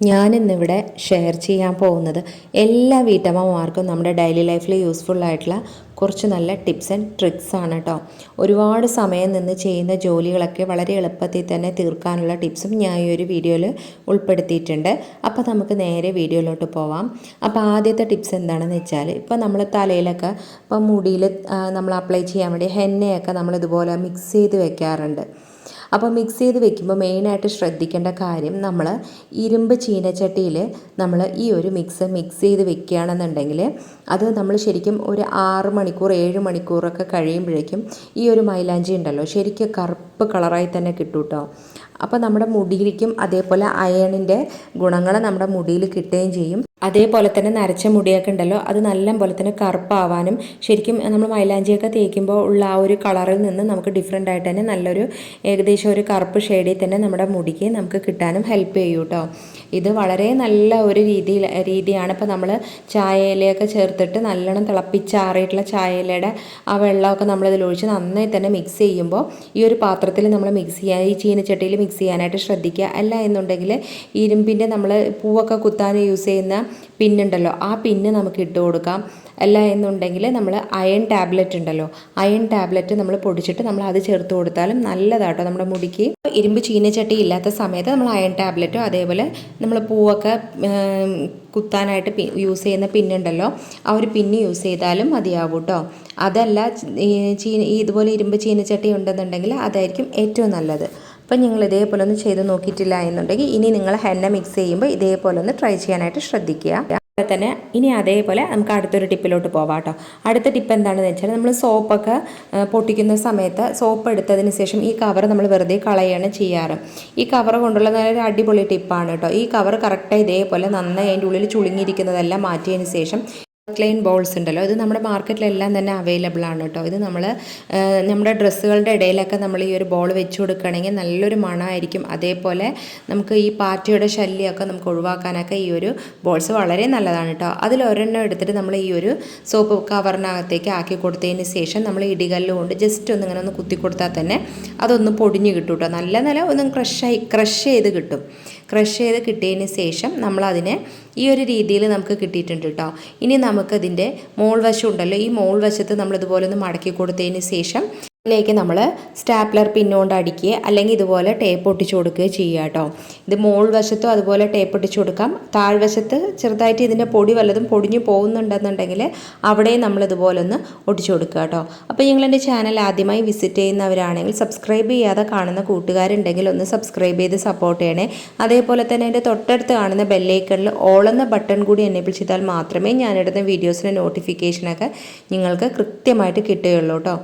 ഞാനിന്നിവിടെ ഷെയർ ചെയ്യാൻ പോകുന്നത് എല്ലാ വീട്ടമ്മമാർക്കും നമ്മുടെ ഡെയിലി ലൈഫിൽ യൂസ്ഫുൾ ആയിട്ടുള്ള കുറച്ച് നല്ല ടിപ്സ് ആൻഡ് ട്രിക്സ് ആണ് കേട്ടോ ഒരുപാട് സമയം നിന്ന് ചെയ്യുന്ന ജോലികളൊക്കെ വളരെ എളുപ്പത്തിൽ തന്നെ തീർക്കാനുള്ള ടിപ്സും ഞാൻ ഈ ഒരു വീഡിയോയിൽ ഉൾപ്പെടുത്തിയിട്ടുണ്ട്. അപ്പോൾ നമുക്ക് നേരെ വീഡിയോയിലോട്ട് പോവാം. അപ്പോൾ ആദ്യത്തെ ടിപ്സ് എന്താണെന്ന് വെച്ചാൽ ഇപ്പോൾ നമ്മൾ തലയിലൊക്കെ ഇപ്പോൾ മുടിയിൽ നമ്മൾ അപ്ലൈ ചെയ്യാൻ വേണ്ടി ഹെന്നയൊക്കെ നമ്മൾ ഇതുപോലെ മിക്സ് ചെയ്ത് വെക്കാറുണ്ട്. അപ്പോൾ മിക്സ് ചെയ്ത് വെക്കുമ്പോൾ മെയിനായിട്ട് ശ്രദ്ധിക്കേണ്ട കാര്യം നമ്മൾ ഇരുമ്പ് ചീനച്ചട്ടിയിൽ നമ്മൾ ഈ ഒരു മിക്സ് മിക്സ് ചെയ്ത് വെക്കുകയാണെന്നുണ്ടെങ്കിൽ അത് നമ്മൾ ശരിക്കും ഒരു ആറ് മണിക്കൂർ ഏഴ് മണിക്കൂറൊക്കെ കഴിയുമ്പോഴേക്കും ഈ ഒരു മൈലാഞ്ചി ഉണ്ടല്ലോ ശരിക്കും കറുപ്പ് കളറായി തന്നെ കിട്ടും കേട്ടോ. അപ്പോൾ നമ്മുടെ മുടിയിലേക്കും അതേപോലെ അയണിന്റെ ഗുണങ്ങൾ നമ്മുടെ മുടിയിൽ കിട്ടുകയും ചെയ്യും. അതേപോലെ തന്നെ നരച്ച മുടിയൊക്കെ ഉണ്ടല്ലോ അത് നല്ല പോലെ തന്നെ കറുപ്പാവാനും ശരിക്കും നമ്മൾ മൈലാഞ്ചിയൊക്കെ തേക്കുമ്പോൾ ഉള്ള ആ ഒരു കളറിൽ നിന്ന് നമുക്ക് ഡിഫറെന്റ് ആയിട്ട് തന്നെ നല്ലൊരു ഏകദേശം ഒരു കറുപ്പ് ഷെയ്ഡിൽ തന്നെ നമ്മുടെ മുടിക്ക് നമുക്ക് കിട്ടാനും ഹെൽപ്പ് ചെയ്യും കേട്ടോ ഇത് വളരെ നല്ല ഒരു രീതിയിൽ രീതിയാണ്. ഇപ്പോൾ നമ്മൾ ചായയിലയൊക്കെ ചേർത്തിട്ട് നല്ലോണം തിളപ്പിച്ചാറിയിട്ടുള്ള ചായയിലയുടെ ആ വെള്ളമൊക്കെ നമ്മളിതിൽ ഒഴിച്ച് നന്നായി തന്നെ മിക്സ് ചെയ്യുമ്പോൾ ഈ ഒരു പാത്രത്തിൽ നമ്മൾ മിക്സ് ചെയ്യാൻ ഈ ചീനച്ചട്ടിയിൽ മിക്സ് ചെയ്യാനായിട്ട് ശ്രദ്ധിക്കുക. അല്ല എന്നുണ്ടെങ്കിൽ ഇരുമ്പിന്റെ നമ്മൾ പൂവൊക്കെ കുത്താൻ യൂസ് ചെയ്യുന്ന പിന്നുണ്ടല്ലോ ആ പിന്ന് നമുക്ക് ഇട്ട് കൊടുക്കാം. അല്ല എന്നുണ്ടെങ്കിൽ നമ്മൾ അയൺ ടാബ്ലറ്റ് ഉണ്ടല്ലോ അയൺ ടാബ്ലറ്റ് നമ്മൾ പൊടിച്ചിട്ട് നമ്മൾ അത് ചേർത്ത് കൊടുത്താലും നല്ലതാട്ടോ നമ്മുടെ മുടിക്ക്. ഇരുമ്പ് ചീനച്ചട്ടി ഇല്ലാത്ത സമയത്ത് നമ്മൾ അയൺ ടാബ്ലറ്റോ അതേപോലെ നമ്മൾ പൂവൊക്കെ കുത്താനായിട്ട് യൂസ് ചെയ്യുന്ന പിന്നുണ്ടല്ലോ ആ ഒരു പിന്ന് യൂസ് ചെയ്താലും മതിയാവും കേട്ടോ അതല്ല ചീന ഇതുപോലെ ഇരുമ്പ് ചീനച്ചട്ടി ഉണ്ടെന്നുണ്ടെങ്കിൽ അതായിരിക്കും ഏറ്റവും നല്ലത്. അപ്പം നിങ്ങൾ ഇതേപോലെ ഒന്ന് ചെയ്ത് നോക്കിയിട്ടില്ല എന്നുണ്ടെങ്കിൽ ഇനി നിങ്ങൾ ഹെന്ന മിക്സ് ചെയ്യുമ്പോൾ ഇതേപോലെ ഒന്ന് ട്രൈ ചെയ്യാനായിട്ട് ശ്രദ്ധിക്കുക. അതുപോലെ തന്നെ ഇനി അതേപോലെ നമുക്ക് അടുത്തൊരു ടിപ്പിലോട്ട് പോവാം കേട്ടോ അടുത്ത ടിപ്പ് എന്താണെന്ന് വെച്ചാൽ നമ്മൾ സോപ്പൊക്കെ പൊട്ടിക്കുന്ന സമയത്ത് സോപ്പ് എടുത്തതിന് ശേഷം ഈ കവർ നമ്മൾ വെറുതെ കളയാണ് ചെയ്യാറ്. ഈ കവർ കൊണ്ടുള്ള നല്ലൊരു അടിപൊളി ടിപ്പാണ് കേട്ടോ. ഈ കവർ കറക്റ്റായി ഇതേപോലെ നന്നായി അതിന്റെ ഉള്ളിൽ ചുളുങ്ങിയിരിക്കുന്നതെല്ലാം മാറ്റിയതിന് ശേഷം ക്ലെയിൻ ബോൾസ് ഉണ്ടല്ലോ. ഇത് നമ്മുടെ മാർക്കറ്റിലെല്ലാം തന്നെ അവൈലബിൾ ആണ് കേട്ടോ ഇത് നമ്മൾ നമ്മുടെ ഡ്രസ്സുകളുടെ ഇടയിലൊക്കെ നമ്മൾ ഈ ഒരു ബോൾ വെച്ച് കൊടുക്കുകയാണെങ്കിൽ നല്ലൊരു മണമായിരിക്കും അതേപോലെ നമുക്ക് ഈ പാറ്റയുടെ ശല്യമൊക്കെ നമുക്ക് ഒഴിവാക്കാനൊക്കെ ഈ ഒരു ബോൾസ് വളരെ നല്ലതാണ് കേട്ടോ അതിൽ ഒരെണ്ണം എടുത്തിട്ട് നമ്മൾ ഈ ഒരു സോപ്പ് കവറിനകത്തേക്ക് ആക്കി കൊടുത്തതിന് ശേഷം നമ്മൾ ഇടികല്ല് കൊണ്ട് ജസ്റ്റ് ഒന്ന് ഇങ്ങനെ ഒന്ന് കുത്തി കൊടുത്താൽ തന്നെ അതൊന്ന് പൊടിഞ്ഞ് കിട്ടും കേട്ടോ നല്ല നില ഒന്ന് ക്രഷായി ക്രഷ് ചെയ്ത് കിട്ടും. ക്രഷ് ചെയ്ത് കിട്ടിയതിന് ശേഷം നമ്മളതിനെ ഈ ഒരു രീതിയിൽ നമുക്ക് കിട്ടിയിട്ടുണ്ട് കേട്ടോ ഇനി നമുക്കതിന്റെ മോൾ വശം ഉണ്ടല്ലോ. ഈ മോൾ വശത്ത് നമ്മളിതുപോലെ ഒന്ന് മടക്കി കൊടുത്തതിന് ശേഷം ഇതിലേക്ക് നമ്മൾ സ്റ്റാപ്ലർ പിന്നുകൊണ്ട് അടിക്കുക അല്ലെങ്കിൽ ഇതുപോലെ ടേപ്പ് ഒട്ടിച്ചു കൊടുക്കുക ചെയ്യുക കേട്ടോ ഇത് മോൾ വശത്തും അതുപോലെ ടേപ്പ് ഒട്ടിച്ചു കൊടുക്കാം. താഴ്വശത്ത് ചെറുതായിട്ട് ഇതിന്റെ പൊടി വല്ലതും പൊടിഞ്ഞു പോകുന്നുണ്ടെന്നുണ്ടെങ്കിൽ അവിടെയും നമ്മൾ ഇതുപോലെ ഒന്ന് ഒട്ടിച്ചു കൊടുക്കുക കേട്ടോ അപ്പോൾ നിങ്ങൾ എന്റെ ചാനൽ ആദ്യമായി വിസിറ്റ് ചെയ്യുന്നവരാണെങ്കിൽ സബ്സ്ക്രൈബ് ചെയ്യാതെ കാണുന്ന കൂട്ടുകാരുണ്ടെങ്കിൽ ഒന്ന് സബ്സ്ക്രൈബ് ചെയ്ത് സപ്പോർട്ട് ചെയ്യണേ. അതേപോലെ തന്നെ എന്റെ തൊട്ടടുത്ത് കാണുന്ന ബെല്ലൈക്കണിൽ ഓളെന്ന ബട്ടൺ കൂടി എനേബിൾ ചെയ്താൽ മാത്രമേ ഞാനിടുന്ന വീഡിയോസിന്റെ നോട്ടിഫിക്കേഷനൊക്കെ നിങ്ങൾക്ക് കൃത്യമായിട്ട് കിട്ടുകയുള്ളൂ കേട്ടോ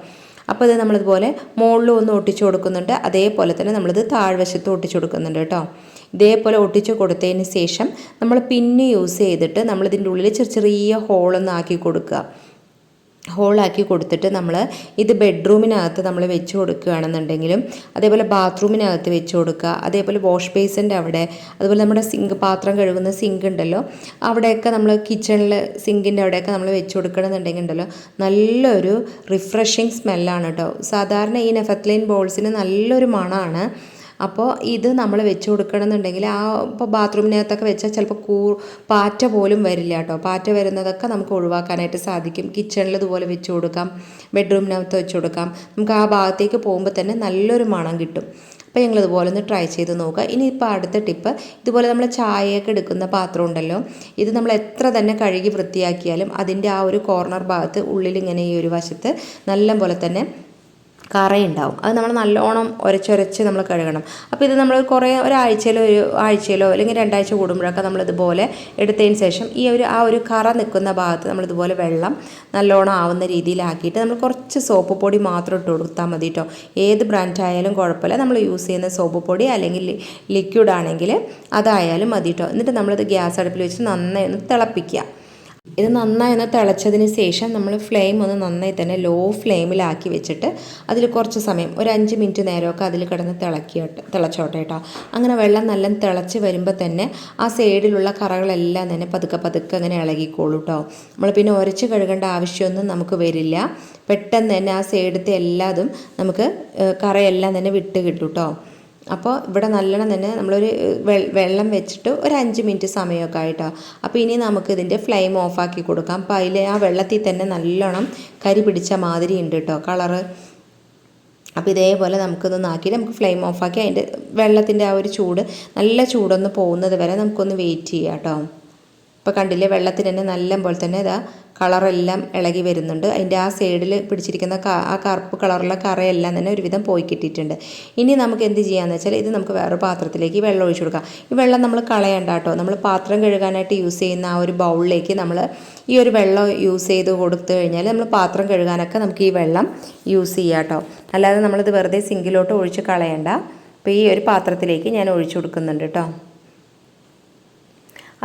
അപ്പോൾ ഇത് നമ്മളിതുപോലെ മുകളിലും ഒന്ന് ഒട്ടിച്ചു കൊടുക്കുന്നുണ്ട്. അതേപോലെ തന്നെ നമ്മളിത് താഴ്വശത്ത് ഒട്ടിച്ചു കൊടുക്കുന്നുണ്ട് കേട്ടോ. ഇതേപോലെ ഒട്ടിച്ചു കൊടുത്തതിന് ശേഷം നമ്മൾ പിന്നെ യൂസ് ചെയ്തിട്ട് നമ്മളിതിന്റെ ഉള്ളിൽ ചെറിയ ചെറിയ ഹോളൊന്ന് ആക്കി കൊടുക്കുക. ഹോളാക്കി കൊടുത്തിട്ട് നമ്മൾ ഇത് ബെഡ്റൂമിനകത്ത് നമ്മൾ വെച്ച് കൊടുക്കുകയാണെന്നുണ്ടെങ്കിലും അതേപോലെ ബാത്റൂമിനകത്ത് വെച്ച് കൊടുക്കുക അതേപോലെ വാഷ് ബേസിന്റെ അവിടെ അതുപോലെ നമ്മുടെ സിങ്ക് പാത്രം കഴുകുന്ന സിങ്ക് ഉണ്ടല്ലോ അവിടെയൊക്കെ നമ്മൾ കിച്ചണിൽ സിങ്കിന്റെ അവിടെയൊക്കെ നമ്മൾ വെച്ച് കൊടുക്കണമെന്നുണ്ടെങ്കിൽ ഉണ്ടല്ലോ നല്ലൊരു റിഫ്രഷിങ് സ്മെല്ലാണ് കേട്ടോ. സാധാരണ ഈ നെഫത്ലൈൻ ബോൾസിന് നല്ലൊരു മണമാണ്. അപ്പോൾ ഇത് നമ്മൾ വെച്ച് കൊടുക്കണം എന്നുണ്ടെങ്കിൽ ആ ഇപ്പോൾ ബാത്റൂമിനകത്തൊക്കെ വെച്ചാൽ ചിലപ്പോൾ കൂ പാറ്റ പോലും വരില്ല കേട്ടോ. പാറ്റ വരുന്നതൊക്കെ നമുക്ക് ഒഴിവാക്കാനായിട്ട് സാധിക്കും. കിച്ചണിൽ ഇതുപോലെ വെച്ച് കൊടുക്കാം. ബെഡ്റൂമിനകത്ത് വെച്ച് കൊടുക്കാം. നമുക്ക് ആ ഭാഗത്തേക്ക് പോകുമ്പോൾ തന്നെ നല്ലൊരു മണം കിട്ടും. അപ്പോൾ ഞങ്ങൾ ഇതുപോലെ ഒന്ന് ട്രൈ ചെയ്ത് നോക്കുക. ഇനി ഇപ്പോൾ അടുത്ത ടിപ്പ് ഇതുപോലെ നമ്മൾ ചായയൊക്കെ എടുക്കുന്ന പാത്രം ഉണ്ടല്ലോ. ഇത് നമ്മൾ എത്ര തന്നെ കഴുകി വൃത്തിയാക്കിയാലും അതിന്റെ ആ ഒരു കോർണർ ഭാഗത്ത് ഉള്ളിൽ ഇങ്ങനെ ഈ ഒരു വശത്ത് നല്ല പോലെ തന്നെ കറയുണ്ടാവും. അത് നമ്മൾ നല്ലോണം ഉരച്ചൊരച്ച് നമ്മൾ കഴുകണം. അപ്പോൾ ഇത് നമ്മൾ കുറേ ഒരാഴ്ചയിലോ ഒരു ആഴ്ചയിലോ അല്ലെങ്കിൽ രണ്ടാഴ്ച കൂടുമ്പോഴൊക്കെ നമ്മളിതുപോലെ എടുത്തതിന് ശേഷം ഈ ഒരു ആ ഒരു കറ നിൽക്കുന്ന ഭാഗത്ത് നമ്മളിതുപോലെ വെള്ളം നല്ലോണം ആവുന്ന രീതിയിലാക്കിയിട്ട് നമ്മൾ കുറച്ച് സോപ്പ് പൊടി മാത്രം ഇട്ട് കൊടുത്താൽ മതി കേട്ടോ. ഏത് ബ്രാൻഡായാലും കുഴപ്പമില്ല. നമ്മൾ യൂസ് ചെയ്യുന്ന സോപ്പ് പൊടി അല്ലെങ്കിൽ ലിക്വിഡ് ആണെങ്കിൽ അതായാലും മതി കേട്ടോ. എന്നിട്ട് നമ്മളിത് ഗ്യാസ് അടുപ്പിൽ വെച്ച് നന്നായി ഒന്ന് തിളപ്പിക്കുക. ഇത് നന്നായി ഒന്ന് തിളച്ചതിന് ശേഷം നമ്മൾ ഫ്ലെയിം ഒന്ന് നന്നായി തന്നെ ലോ ഫ്ലെയിമിലാക്കി വെച്ചിട്ട് അതിൽ കുറച്ച് സമയം ഒരു അഞ്ച് മിനിറ്റ് നേരമൊക്കെ അതിൽ കിടന്ന് തിളക്കിയോട്ടെ തിളച്ചോട്ടെ കേട്ടോ. അങ്ങനെ വെള്ളം നല്ല തിളച്ച് വരുമ്പോൾ തന്നെ ആ സൈഡിലുള്ള കറകളെല്ലാം തന്നെ പതുക്കെ പതുക്കെ അങ്ങനെ ഇളകിക്കോളൂ കേട്ടോ നമ്മൾ പിന്നെ ഉരച്ച് കഴുകേണ്ട ആവശ്യമൊന്നും നമുക്ക് വരില്ല. പെട്ടെന്ന് തന്നെ ആ സൈഡത്തെ എല്ലാതും നമുക്ക് കറയെല്ലാം തന്നെ വിട്ട് കിട്ടും കേട്ടോ അപ്പോൾ ഇവിടെ നല്ലോണം തന്നെ നമ്മളൊരു വെള്ളം വെച്ചിട്ട് ഒരു അഞ്ച് മിനിറ്റ് സമയമൊക്കെ ആയിട്ടോ. അപ്പോൾ ഇനി നമുക്ക് ഇതിന്റെ ഫ്ലെയിം ഓഫാക്കി കൊടുക്കാം. അപ്പോൾ അതിൽ ആ വെള്ളത്തിൽ തന്നെ നല്ലോണം കരി പിടിച്ച മാതിരി ഉണ്ട് കേട്ടോ കളറ്. അപ്പോൾ ഇതേപോലെ നമുക്കൊന്ന് ആക്കിയിട്ട് നമുക്ക് ഫ്ലെയിം ഓഫാക്കി അതിന്റെ വെള്ളത്തിന്റെ ആ ഒരു ചൂട് നല്ല ചൂടൊന്ന് പോകുന്നത് വരെ നമുക്കൊന്ന് വെയിറ്റ് ചെയ്യാം കേട്ടോ. ഇപ്പോൾ കണ്ടില്ലേ വെള്ളത്തിൽ തന്നെ നല്ല പോലെ തന്നെ ഇതാ കളറെല്ലാം ഇളകി വരുന്നുണ്ട്. അതിന്റെ ആ സൈഡിൽ പിടിച്ചിരിക്കുന്ന ആ കറുപ്പ് കളറുള്ള കറയെല്ലാം തന്നെ ഒരുവിധം പോയി കിട്ടിയിട്ടുണ്ട്. ഇനി നമുക്ക് എന്ത് ചെയ്യാമെന്ന് വെച്ചാൽ ഇത് നമുക്ക് വേറെ പാത്രത്തിലേക്ക് വെള്ളം ഒഴിച്ചു കൊടുക്കാം. ഈ വെള്ളം നമ്മൾ കളയണ്ട കേട്ടോ. നമ്മൾ പാത്രം കഴുകാനായിട്ട് യൂസ് ചെയ്യുന്ന ആ ഒരു ബൗളിലേക്ക് നമ്മൾ ഈ ഒരു വെള്ളം യൂസ് ചെയ്ത് കൊടുത്തു കഴിഞ്ഞാൽ നമ്മൾ പാത്രം കഴുകാനൊക്കെ നമുക്ക് ഈ വെള്ളം യൂസ് ചെയ്യാം കേട്ടോ. അല്ലാതെ നമ്മളിത് വെറുതെ സിങ്കിലോട്ട് ഒഴിച്ച് കളയണ്ട. അപ്പോൾ ഈ ഒരു പാത്രത്തിലേക്ക് ഞാൻ ഒഴിച്ചു കൊടുക്കുന്നുണ്ട് കേട്ടോ.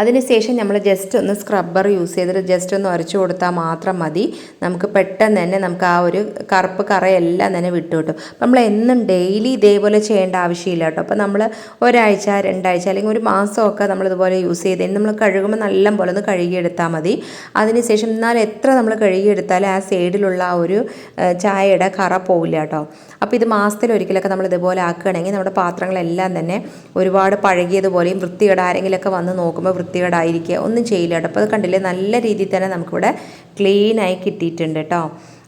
അതിനുശേഷം നമ്മൾ ജസ്റ്റ് ഒന്ന് സ്ക്രബ്ബർ യൂസ് ചെയ്തിട്ട് ജസ്റ്റ് ഒന്ന് ഉരച്ചു കൊടുത്താൽ മാത്രം മതി. നമുക്ക് പെട്ടെന്ന് തന്നെ നമുക്ക് ആ ഒരു കറുപ്പ് കറയെല്ലാം തന്നെ വിട്ടു കിട്ടും. അപ്പം നമ്മൾ എന്നും ഡെയിലി ഇതേപോലെ ചെയ്യേണ്ട ആവശ്യമില്ല കേട്ടോ. അപ്പോൾ നമ്മൾ ഒരാഴ്ച രണ്ടാഴ്ച അല്ലെങ്കിൽ ഒരു മാസമൊക്കെ നമ്മൾ ഇതുപോലെ യൂസ് ചെയ്ത് നമ്മൾ കഴുകുമ്പോൾ നല്ല പോലെ ഒന്ന് കഴുകിയെടുത്താൽ മതി. അതിനുശേഷം എന്നാൽ എത്ര നമ്മൾ കഴുകിയെടുത്താലും ആ സൈഡിലുള്ള ആ ഒരു ചായയുടെ കറ പോവില്ല കേട്ടോ. അപ്പോൾ ഇത് മാസത്തിൽ ഒരിക്കലൊക്കെ നമ്മൾ ഇതുപോലെ ആക്കുകയാണെങ്കിൽ നമ്മുടെ പാത്രങ്ങളെല്ലാം തന്നെ ഒരുപാട് പഴകിയതുപോലെയും വൃത്തികേട് ആരെങ്കിലുമൊക്കെ വന്ന് നോക്കുമ്പോൾ വൃത്തികേടായിരിക്കുക. ഒന്നും ചെയ്യില്ല കേട്ടോ. അപ്പോൾ അത് കണ്ടില്ലേ? നല്ല രീതിയിൽ തന്നെ നമുക്കിവിടെ ക്ലീനായി കിട്ടിയിട്ടുണ്ട് കേട്ടോ.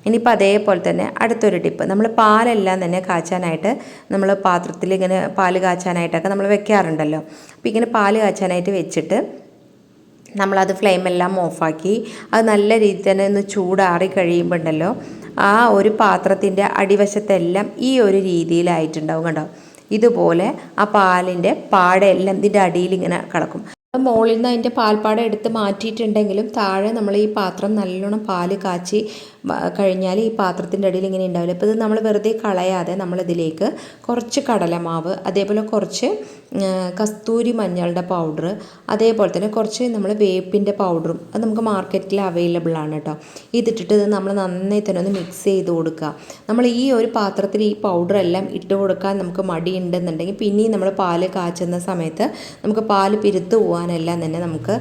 ഇനിയിപ്പോൾ അതേപോലെ തന്നെ അടുത്തൊരു ടിപ്പ് നമ്മൾ പാലെല്ലാം തന്നെ കാച്ചാനായിട്ട് നമ്മൾ പാത്രത്തിൽ ഇങ്ങനെ പാൽ കാച്ചാനായിട്ടൊക്കെ നമ്മൾ വെക്കാറുണ്ടല്ലോ. അപ്പോൾ ഇങ്ങനെ പാൽ കാച്ചാനായിട്ട് വെച്ചിട്ട് നമ്മളത് ഫ്ലെയിമെല്ലാം ഓഫാക്കി അത് നല്ല രീതിയിൽ തന്നെ ഒന്ന് ചൂടാറി കഴിയുമ്പോൾ ഉണ്ടല്ലോ ആ ഒരു പാത്രത്തിന്റെ അടിവശത്തെല്ലാം ഈ ഒരു രീതിയിലായിട്ടുണ്ടാവും കണ്ടോ? ഇതുപോലെ ആ പാലിന്റെ പാടെല്ലാം ഇതിന്റെ അടിയിൽ ഇങ്ങനെ കിടക്കും. മുകളിൽ നിന്ന് അതിന്റെ പാൽപ്പാട എടുത്ത് മാറ്റിയിട്ടുണ്ടെങ്കിലും താഴെ നമ്മൾ ഈ പാത്രം നല്ലോണം പാൽ കാച്ചി കഴിഞ്ഞാൽ ഈ പാത്രത്തിന്റെ അടിയിൽ ഇങ്ങനെ ഉണ്ടാവില്ല. അപ്പോൾ ഇത് നമ്മൾ വെറുതെ കളയാതെ നമ്മളിതിലേക്ക് കുറച്ച് കടലമാവ് അതേപോലെ കുറച്ച് കസ്തൂരി മഞ്ഞളുടെ പൗഡർ അതേപോലെ തന്നെ കുറച്ച് നമ്മൾ വേപ്പിന്റെ പൗഡറും അത് നമുക്ക് മാർക്കറ്റിൽ അവൈലബിൾ ആണ് കേട്ടോ. ഇതിട്ടിട്ട് ഇത് നമ്മൾ നന്നായി തന്നെ ഒന്ന് മിക്സ് ചെയ്ത് കൊടുക്കുക. നമ്മൾ ഈ ഒരു പാത്രത്തിൽ ഈ പൗഡർ എല്ലാം ഇട്ട് കൊടുക്കാൻ നമുക്ക് മടിയുണ്ടെന്നുണ്ടെങ്കിൽ പിന്നെയും നമ്മൾ പാൽ കാച്ചുന്ന സമയത്ത് നമുക്ക് പാൽ പിരുത്ത് പോകാനെല്ലാം തന്നെ നമുക്ക്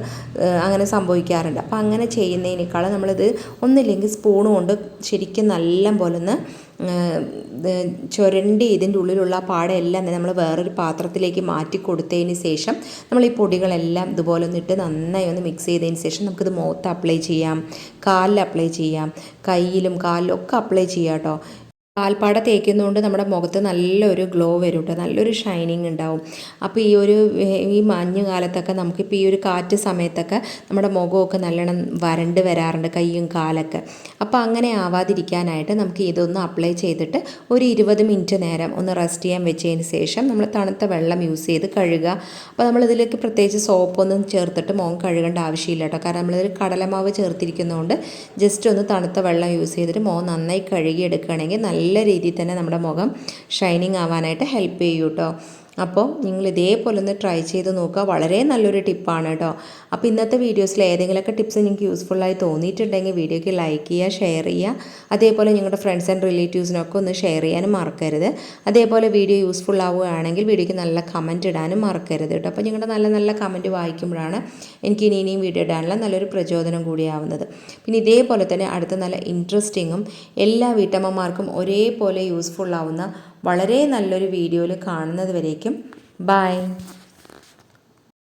അങ്ങനെ സംഭവിക്കാറുണ്ട്. അപ്പോൾ അങ്ങനെ ചെയ്യുന്നതിനേക്കാളും നമ്മളിത് ഒന്നില്ലെങ്കിൽ സ്പൂൺ കൊണ്ട് ശരിക്കും നല്ല പോലെ ഒന്ന് ചുരണ്ടി ഇതിന്റെ ഉള്ളിലുള്ള പാടെല്ലാം തന്നെ നമ്മൾ വേറൊരു പാത്രത്തിലേക്ക് മാറ്റി കൊടുത്തതിന് ശേഷം നമ്മൾ ഈ പൊടികളെല്ലാം ഇതുപോലെ ഒന്ന് ഇട്ട് നന്നായി ഒന്ന് മിക്സ് ചെയ്തതിന് ശേഷം നമുക്കിത് മുഖത്ത് അപ്ലൈ ചെയ്യാം കാലിൽ അപ്ലൈ ചെയ്യാം കയ്യിലും കാലിലും ഒക്കെ അപ്ലൈ ചെയ്യാം കേട്ടോ പാൽപ്പാട തേക്കുന്നതുകൊണ്ട് നമ്മുടെ മുഖത്ത് നല്ലൊരു ഗ്ലോ വരും കേട്ടോ നല്ലൊരു ഷൈനിങ് ഉണ്ടാവും അപ്പോൾ ഈ ഒരു ഈ മഞ്ഞ് കാലത്തൊക്കെ നമുക്കിപ്പോൾ ഈ ഒരു കാറ്റ് സമയത്തൊക്കെ നമ്മുടെ മുഖമൊക്കെ നല്ലോണം വരണ്ട് വരാറുണ്ട് കയ്യും കാലൊക്കെ. അപ്പോൾ അങ്ങനെ ആവാതിരിക്കാനായിട്ട് നമുക്ക് ഇതൊന്ന് അപ്ലൈ ചെയ്തിട്ട് ഒരു ഇരുപത് മിനിറ്റ് നേരം ഒന്ന് റെസ്റ്റ് ചെയ്യാൻ വെച്ചതിന് ശേഷം നമ്മൾ തണുത്ത വെള്ളം യൂസ് ചെയ്ത് കഴുകുക അപ്പോൾ നമ്മളിതിലേക്ക് പ്രത്യേകിച്ച് സോപ്പൊന്നും ചേർത്തിട്ട് മുഖം കഴുകേണ്ട ആവശ്യമില്ല കേട്ടോ കാരണം നമ്മളിതിൽ കടലമാവ് ചേർത്തിരിക്കുന്നതുകൊണ്ട് ജസ്റ്റ് ഒന്ന് തണുത്ത വെള്ളം യൂസ് ചെയ്തിട്ട് മുഖം നന്നായി കഴുകി എടുക്കുകയാണെങ്കിൽ നല്ല രീതിയിൽ തന്നെ നമ്മുടെ മുഖം ഷൈനിങ് ആവാനായിട്ട് ഹെൽപ്പ് ചെയ്യും കേട്ടോ അപ്പോൾ നിങ്ങൾ ഇതേപോലെ ഒന്ന് ട്രൈ ചെയ്ത് നോക്കുക. വളരെ നല്ലൊരു ടിപ്പാണ് കേട്ടോ അപ്പോൾ ഇന്നത്തെ വീഡിയോസിൽ ഏതെങ്കിലുമൊക്കെ ടിപ്സ് നിങ്ങൾക്ക് യൂസ്ഫുള്ളായി തോന്നിയിട്ടുണ്ടെങ്കിൽ വീഡിയോയ്ക്ക് ലൈക്ക് ചെയ്യുക ഷെയർ ചെയ്യുക. അതേപോലെ നിങ്ങളുടെ ഫ്രണ്ട്സ് ആൻഡ് റിലേറ്റീവ്സിനൊക്കെ ഒന്ന് ഷെയർ ചെയ്യാനും മറക്കരുത്. അതേപോലെ വീഡിയോ യൂസ്ഫുൾ ആവുകയാണെങ്കിൽ വീഡിയോയ്ക്ക് നല്ല കമന്റ് ഇടാനും മറക്കരുത് കേട്ടോ അപ്പോൾ നിങ്ങളുടെ നല്ല നല്ല കമന്റ് വായിക്കുമ്പോഴാണ് എനിക്ക് ഇനി ഇനിയും വീഡിയോ ഇടാനുള്ള നല്ലൊരു പ്രചോദനം കൂടിയാവുന്നത് പിന്നെ ഇതേപോലെ തന്നെ അടുത്ത നല്ല ഇൻട്രസ്റ്റിങ്ങും എല്ലാ വീട്ടമ്മമാർക്കും ഒരേപോലെ യൂസ്ഫുൾ ആവുന്ന വളരെ നല്ലൊരു വീഡിയോയിൽ കാണുന്നത് വരേക്കും. ബൈ.